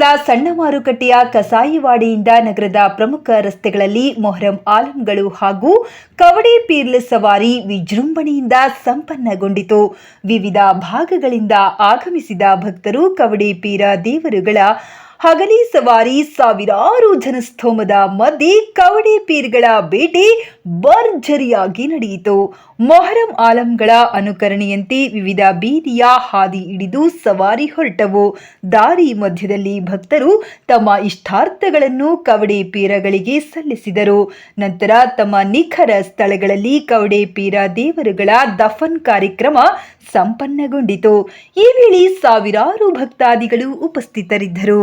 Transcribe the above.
ಸಣ್ಣ ಮಾರುಕಟ್ಟೆಯ ಕಸಾಯಿವಾಡಿಯಿಂದ ನಗರದ ಪ್ರಮುಖ ರಸ್ತೆಗಳಲ್ಲಿ ಮೊಹರಂ ಆಲಂಗಳು ಹಾಗೂ ಕವಡೆ ಪೀರ್ಲ ಸವಾರಿ ವಿಜೃಂಭಣೆಯಿಂದ ಸಂಪನ್ನಗೊಂಡಿತು. ವಿವಿಧ ಭಾಗಗಳಿಂದ ಆಗಮಿಸಿದ ಭಕ್ತರು ಕವಡೆ ಪೀರ ದೇವರುಗಳ ಹಗಲಿ ಸವಾರಿ ಸಾವಿರಾರು ಜನಸ್ತೋಮದ ಮಧ್ಯೆ ಕವಡೆ ಪೀರ್ಗಳ ಭೇಟಿ ಭರ್ಜರಿಯಾಗಿ ನಡೆಯಿತು. ಮೊಹರಂ ಆಲಂಗಳ ಅನುಕರಣೆಯಂತೆ ವಿವಿಧ ಬೀದಿಯ ಹಾದಿ ಹಿಡಿದು ಸವಾರಿ ಹೊರಟವು. ದಾರಿ ಮಧ್ಯದಲ್ಲಿ ಭಕ್ತರು ತಮ್ಮ ಇಷ್ಟಾರ್ಥಗಳನ್ನು ಕವಡೆ ಪೀರಗಳಿಗೆ ಸಲ್ಲಿಸಿದರು. ನಂತರ ತಮ್ಮ ನಿಖರ ಸ್ಥಳಗಳಲ್ಲಿ ಕವಡೆ ಪೀರ ದೇವರುಗಳ ದಫನ್ ಕಾರ್ಯಕ್ರಮ ಸಂಪನ್ನಗೊಂಡಿತು. ಈ ವೇಳೆ ಸಾವಿರಾರು ಭಕ್ತಾದಿಗಳು ಉಪಸ್ಥಿತರಿದ್ದರು.